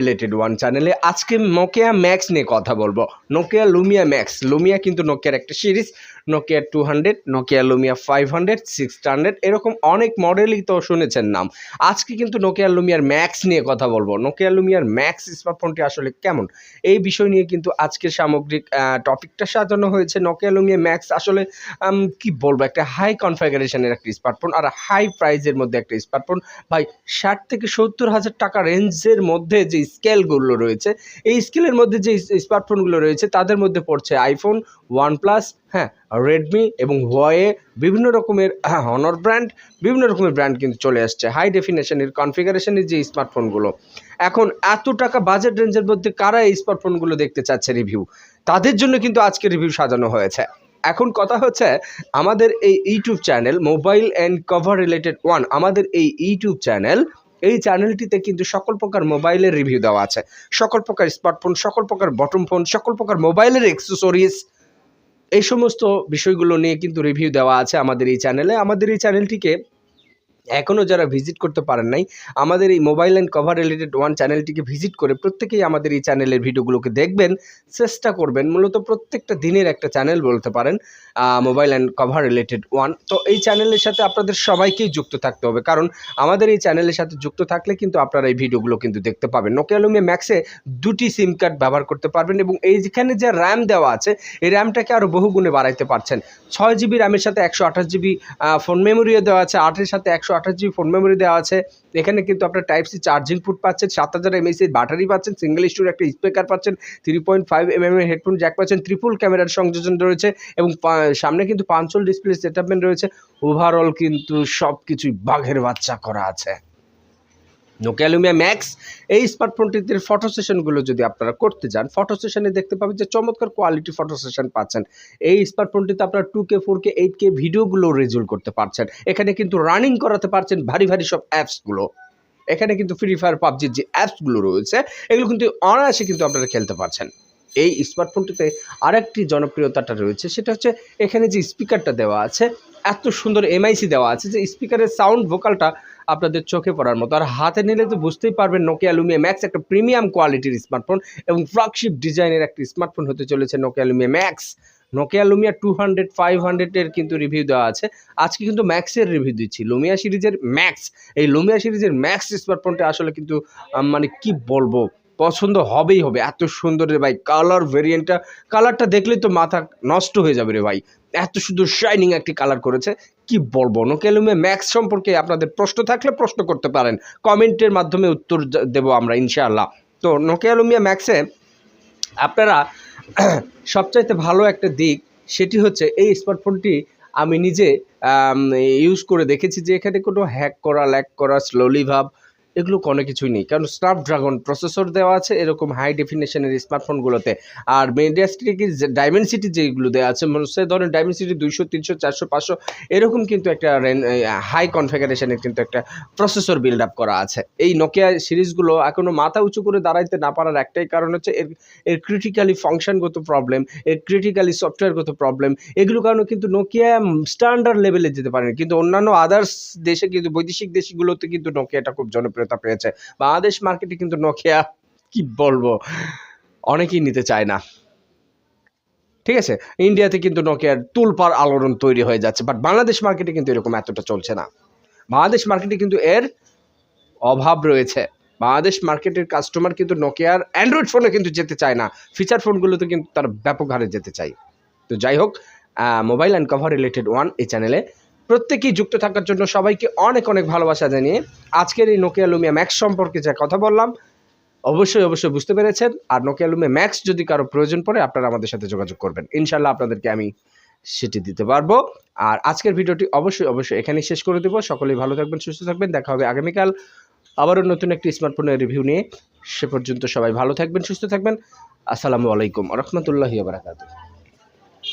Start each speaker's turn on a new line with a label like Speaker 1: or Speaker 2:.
Speaker 1: Related one চ্যানেলে আজকে Nokia max নিয়ে কথা বলব। নোকিয়া লুমিয়া ম্যাক্স লুমিয়া কিন্তু নোকিয়ার একটা series Nokia two hundred Nokia Lumia five hundred six hundred এরকম অনেক মডেলই তো শুনেছেন নাম। আজকে কিন্তু নোকিয়া লুমিয়ার ম্যাক্স নিয়ে কথা বলব। নোকিয়া লুমিয়ার ম্যাক্স স্মার্টফোনটি আসলে কেমন? এই বিষয় নিয়ে কিন্তু আজকের সামগ্রিক টপিকটা সাজানো হয়েছে নোকিয়া লুমিয়া ম্যাক্স আসলে কি বলব? একটা হাই কনফিগারেশনের একটা স্মার্টফোন আর হাই প্রাইজের মধ্যে একটা স্মার্টফোন ভাই, ষাট থেকে সত্তর হাজার টাকা রেঞ্জের মধ্যে যে স্কেলগুলো রয়েছে। এই স্কেলের মধ্যে যে স্মার্টফোনগুলো রয়েছে, তাদের মধ্যে পড়ছে আইফোন ওয়ানপ্লাস হ্যাঁ রেডমি এবং হোয়ায়ে বিভিন্ন রকমের হনর ব্র্যান্ড বিভিন্ন রকমের ব্র্যান্ড কিন্তু চলে আসছে। হাই ডেফিনেশনের কনফিগারেশনের যে স্মার্টফোনগুলো এখন এত টাকা বাজেট রেঞ্জের মধ্যে কারা এই স্মার্টফোনগুলো দেখতে চাচ্ছে রিভিউ তাদের জন্য কিন্তু আজকে রিভিউ সাজানো হয়েছে। এখন কথা হচ্ছে, আমাদের এই YouTube channel mobile and cover related one আমাদের এই ইউটিউব চ্যানেল এই চ্যানেলটিতে কিন্তু সকল প্রকার মোবাইলের রিভিউ দেওয়া আছে। সকল প্রকার স্মার্টফোন সকল প্রকার বটম ফোন সকল প্রকার মোবাইলের অ্যাক্সেসরিজ এই সমস্ত বিষয়গুলো নিয়ে কিন্তু রিভিউ দেওয়া আছে আমাদের এই চ্যানেলে আমাদের এই চ্যানেলটিকে এখনও যারা ভিজিট করতে পারেন নাই, আমাদের এই mobile and cover related one চ্যানেলটিকে ভিজিট করে প্রত্যেকেই আমাদের এই চ্যানেলের ভিডিওগুলোকে দেখবেন, চেষ্টা করবেন, মূলত প্রত্যেকটা দিনের একটা চ্যানেল বলতে পারেন mobile and cover related one তো এই চ্যানেলের সাথে আপনাদের সবাইকেই যুক্ত থাকতে হবে, কারণ আমাদের এই চ্যানেলের সাথে যুক্ত থাকলে কিন্তু আপনারা এই ভিডিওগুলো কিন্তু দেখতে পাবেন। নোকিয়া ম্যাক্সে দুটি সিম কার্ড ব্যবহার করতে পারবেন এবং এইখানে যে র্যাম দেওয়া আছে, এই র্যামটাকে আরও বহুগুণে বাড়াইতে পারছেন। ছয় জিবি র্যামের সাথে একশো আঠাশ জিবি ফোন মেমোরিও দেওয়া আছে, আটের সাথে একশো আঠাশ জিবি ফোন মেমোরি দেওয়া আছে। এখানে কিন্তু আপনার টাইপ সি চার্জিং ফুট পাচ্ছেন, সাত হাজার এমএসি ব্যাটারি পাচ্ছেন সিঙ্গেল স্টোর একটা স্পিকার পাচ্ছেন থ্রি পয়েন্ট ফাইভ এম এর হেডফোন জ্যাক পাচ্ছেন ট্রিপল ক্যামেরার সংযোজন রয়েছে এবং সামনে কিন্তু পাঁচল ডিসপ্লে সেটআপমেন্ট রয়েছে। ওভারঅল কিন্তু সব কিছুই বাঘের বাচ্চা করা আছে। নোকিয়া লুমিয়া ম্যাক্স এই স্মার্টফোনটিতে ফটো সেশনগুলো যদি আপনারা করতে যান ফটো সেশনে দেখতে পাবেন যে চমৎকার কোয়ালিটি ফটো সেশন পাচ্ছেন। এই স্মার্টফোনটিতে আপনারা two K four K eight K ভিডিওগুলো রেজুল করতে পারছেন। এখানে কিন্তু রানিং করাতে পারছেন ভারী ভারী সব অ্যাপসগুলো এখানে কিন্তু ফ্রি ফায়ার পাবজির যে অ্যাপসগুলো রয়েছে, এগুলো কিন্তু অনায়াসে কিন্তু আপনারা খেলতে পারছেন। এই স্মার্টফোনটিতে আরেকটি জনপ্রিয়তাটা রয়েছে, সেটা হচ্ছে এখানে যে স্পিকারটা দেওয়া আছে, এত সুন্দর এমআইসি দেওয়া আছে যে স্পিকারের সাউন্ড ভোকালটা আপনাদের চোখে পড়ার মতো। আর হাতে নিলে তো বুঝতেই পারবেন নোকিয়া লুমিয়া ম্যাক্স একটা প্রিমিয়াম কোয়ালিটির স্মার্টফোন এবং ফ্ল্যাগশিপ ডিজাইনের একটি স্মার্টফোন হতে চলেছে Nokia Lumia Max Nokia Lumia two hundred five হান্ড্রেডের কিন্তু রিভিউ দেওয়া আছে। আজকে কিন্তু ম্যাক্সের রিভিউ দিচ্ছি লুমিয়া সিরিজের ম্যাক্স এই লুমিয়া সিরিজের ম্যাক্স স্মার্টফোনটা আসলে কিন্তু মানে কি বলব? পছন্দ হবেই হবে। এত সুন্দর রে ভাই কালার ভেরিয়েন্টটা কালারটা দেখলেই তো মাথা নষ্ট হয়ে যাবে রে ভাই। এত সুন্দর শাইনিং একটি কালার করেছে। কি বলব নোকেলুমে ম্যাক্স সম্পর্কে আপনাদের প্রশ্ন থাকলে প্রশ্ন করতে পারেন। কমেন্টের মাধ্যমে উত্তর দেবো আমরা, ইনশাআল্লাহ। তো নোকিয়ালুমিয়া ম্যাক্সে আপনারা সবচাইতে ভালো একটা দিক সেটি হচ্ছে এই স্মার্টফোনটি আমি নিজে ইউজ করে দেখেছি যে এখানে কোনো হ্যাক করা ল্যাক করা স্লোলি ভাব এগুলো কোনো কিছুই নেই। কারণ স্ন্যাপড্রাগন প্রসেসর দেওয়া আছে, এরকম হাই ডেফিনেশনের স্মার্টফোনগুলোতে আর মিডিয়াস্টিকি ডাইমেনসিটি যেগুলো দেওয়া আছে মানে সে ধরনের ডাইমেনসিটি দুইশো, তিনশো, চারশো, পাঁচশো, এরকম কিন্তু একটা হাই কনফিগারেশনের কিন্তু একটা প্রসেসর বিল্ড আপ করা আছে। এই নোকিয়া সিরিজগুলো এখনও মাথা উঁচু করে দাঁড়াইতে না পারার একটাই কারণ হচ্ছে এর এর ক্রিটিক্যালি ফাংশনগত প্রবলেম এর ক্রিটিক্যালি সফটওয়্যারগত প্রবলেম এগুলো কারণে কিন্তু নোকিয়া স্ট্যান্ডার্ড লেভেলে যেতে পারেনি। কিন্তু অন্যান্য আদার্স দেশে, কিন্তু বৈদেশিক দেশগুলোতে কিন্তু নোকিয়াটা খুব জনপ্রিয়তা পেয়েছে। বাংলাদেশ মার্কেটে কিন্তু নোকিয়া কি বলব, অনেকেই নিতে চায় না। ঠিক আছে? ইন্ডিয়াতে কিন্তু নোকিয়ার তুলপার আলোড়ন তৈরি হয়ে যাচ্ছে বাট বাংলাদেশ মার্কেটে কিন্তু এরকম এতটা চলছে না। বাংলাদেশ মার্কেটে কিন্তু এর অভাব রয়েছে। বাংলাদেশ মার্কেটের কাস্টমার কিন্তু নোকিয়ার অ্যান্ড্রয়েড ফোনে কিন্তু যেতে চায় না। ফিচার ফোনগুলোতে কিন্তু তার ব্যাপক হারে যেতে চায় তো যাই হোক mobile and cover related one এই চ্যানেলে প্রত্যেকেই যুক্ত থাকার জন্য সবাইকে অনেক অনেক ভালোবাসা জানিয়ে আজকের এই নোকিয়া লুমিয়া ম্যাক্স সম্পর্কে যে কথা বললাম, অবশ্যই অবশ্যই বুঝতে পেরেছেন। আর নোকিয়া লুমিয়া ম্যাক্স যদি কারও প্রয়োজন পড়ে, আপনারা আমাদের সাথে যোগাযোগ করবেন। ইনশাল্লাহ আপনাদেরকে আমি সেটি দিতে পারব। আর আজকের ভিডিওটি অবশ্যই অবশ্যই এখানেই শেষ করে দেবো। সকলেই ভালো থাকবেন, সুস্থ থাকবেন। দেখা হবে আগামীকাল আবারও নতুন একটি স্মার্টফোনের রিভিউ নিয়ে। সে পর্যন্ত সবাই ভালো থাকবেন, সুস্থ থাকবেন। আসসালামু আলাইকুম রহমতুল্লাহি বারাকাতুহ।